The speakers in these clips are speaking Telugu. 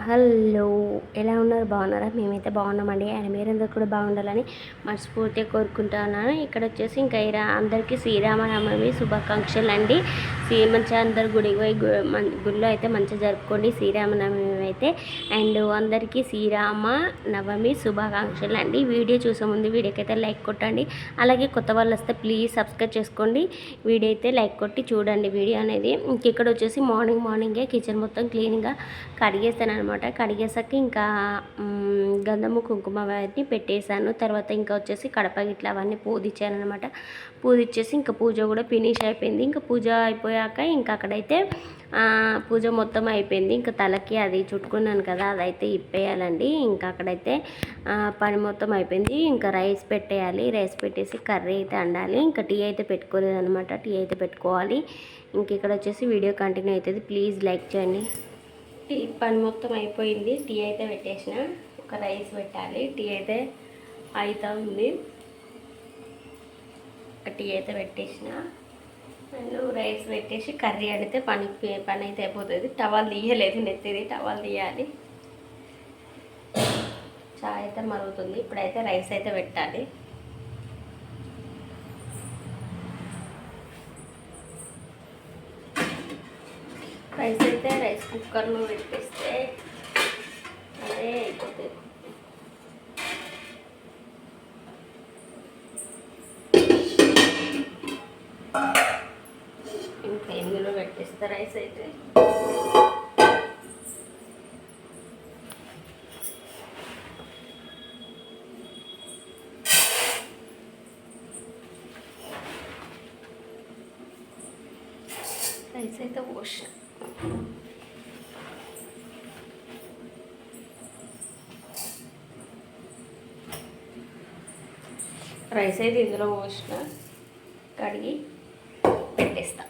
హలో ఎలా ఉన్నారు? బాగున్నారా? మేమైతే బాగున్నామండి. అండ్ మీరందరూ కూడా బాగుండాలని మనస్ఫూర్తిగా కోరుకుంటున్నాను. ఇక్కడ వచ్చేసి ఇంకా ఇరా అందరికీ శ్రీరామనవమి శుభాకాంక్షలు అండి శ్రీ మంచిగా అందరు గుడికి పోయి గు- గుడిలో అయితే మంచిగా జరుపుకోండి శ్రీరామనవమి అయితే. అండ్ అందరికీ శ్రీరామ నవమి శుభాకాంక్షలు అండి వీడియో చూసే ముందు వీడియోకి అయితే లైక్ కొట్టండి. అలాగే కొత్త వాళ్ళు వస్తే ప్లీజ్ సబ్స్క్రైబ్ చేసుకోండి. వీడియో అయితే లైక్ కొట్టి చూడండి. వీడియో అనేది ఇంక ఇక్కడ వచ్చేసి మార్నింగ్ మార్నింగే కిచెన్ మొత్తం క్లీన్గా కడిగేస్తాను అనమాట కడిగేసాక ఇంకా గంధము కుంకుమ అవన్నీ పెట్టేశాను. తర్వాత ఇంకా వచ్చేసి కడప గిట్ల అవన్నీ పూజించాను అనమాట పూజించేసి ఇంకా పూజ కూడా ఫినిష్ అయిపోయింది. ఇంకా పూజ అయిపోయాక ఇంకా అక్కడైతే పూజ మొత్తం అయిపోయింది. ఇంకా తలకి అది చుట్టుకున్నాను కదా అదైతే ఇప్పేయాలండి. ఇంకా అక్కడైతే పని మొత్తం అయిపోయింది. ఇంకా రైస్ పెట్టేయాలి. రైస్ పెట్టేసి కర్రీ అయితే వండాలి. ఇంకా టీ అయితే పెట్టుకోలేదు అనమాట టీ అయితే పెట్టుకోవాలి. ఇంక ఇక్కడ వచ్చేసి వీడియో కంటిన్యూ అవుతుంది ప్లీజ్ లైక్ చేయండి. టీ పని మొత్తం అయిపోయింది. టీ అయితే పెట్టేసిన. ఒక రైస్ పెట్టాలి. టీ అయితే అవుతూ ఉంది. ఒక టీ అయితే పెట్టేసిన. నేను రైస్ పెట్టేసి కర్రీ అడితే పని పని అయితే అయిపోతుంది. టవాల్ తీయలేదు. నెత్తిది. టవాల్ తీయాలి. చాయ్ అయితే మరుగుతుంది. ఇప్పుడైతే రైస్ అయితే పెట్టాలి. రైస్ అయితే రైస్ కుక్కర్లో పెట్టేస్తే అదే అయిపోతుంది. ఇంకా ఇందులో పెట్టేస్తే రైస్ అయితే. రైస్ అయితే పోసిన. రైస్ అయితే ఇందులో పోసిన. కడిగి పెట్టేస్తా.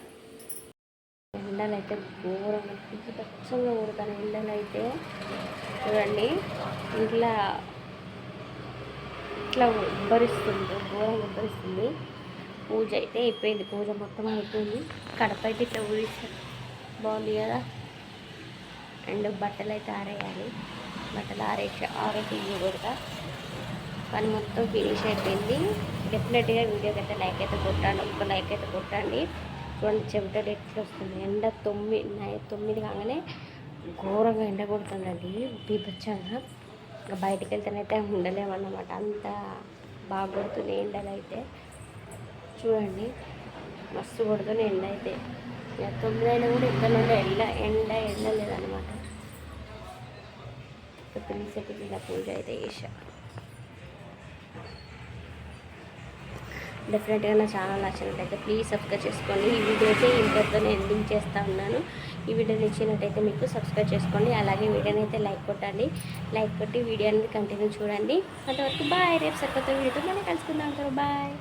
ఎండలు అయితే ఘోరంగా పిచ్చి పచ్చంగా ఎండలు అయితే చూడండి ఇట్లా ఇట్లా ఉబ్బరిస్తుంది. ఘోరంగా ఉబ్బరిస్తుంది. పూజ అయితే అయిపోయింది. పూజ మొత్తం అయిపోయింది. కడప అయితే ఇట్లా ఊరిస్తాను బాగుంది కదా? అండ్ బట్టలు అయితే ఆరేయాలి. బట్టలు ఆరేసి ఆరేసి కొడతా కానీ మొత్తం ఫినిష్ అయిపోయింది. డెఫినెట్గా వీడియోకి అయితే లైక్ అయితే కొట్టండి. ఒక లైక్ అయితే కొట్టండి. చూడండి చెమటలు ఎట్లా వస్తుంది. ఎండ తొమ్మిది నై- తొమ్మిది కాగానే ఘోరంగా ఎండ కొడుతుందండి బీభత్సంగా. ఇంకా బయటికి వెళ్తేనైతే ఉండలేమన్నమాట. అంత బాగా కొడుతుంది ఎండలు అయితే చూడండి మస్తు కొడుతుంది ఎండ అయితే తొమ్మిది అయినా కూడా ఇక్కడ నుండి ఎండ ఎండ ఎండలేదన్నమాట పిలిచేటి ఇలా పూజ అయితే చేసా డెఫినెట్గా నా ఛానల్ నచ్చినట్టయితే ప్లీజ్ సబ్స్క్రైబ్ చేసుకోండి. ఈ వీడియో అయితే ఇంతతో ఎండింగ్ చేస్తా ఉన్నాను. ఈ వీడియో నచ్చినట్టయితే మీకు సబ్స్క్రైబ్ చేసుకోండి. అలాగే వీడియోని అయితే లైక్ కొట్టండి. లైక్ కొట్టి వీడియో అనేది కంటిన్యూ చూడండి. అంతవరకు బాయ్ రేపు సరికొత్త వీడియోతో మళ్ళీ కలుసుకుందాం. బాయ్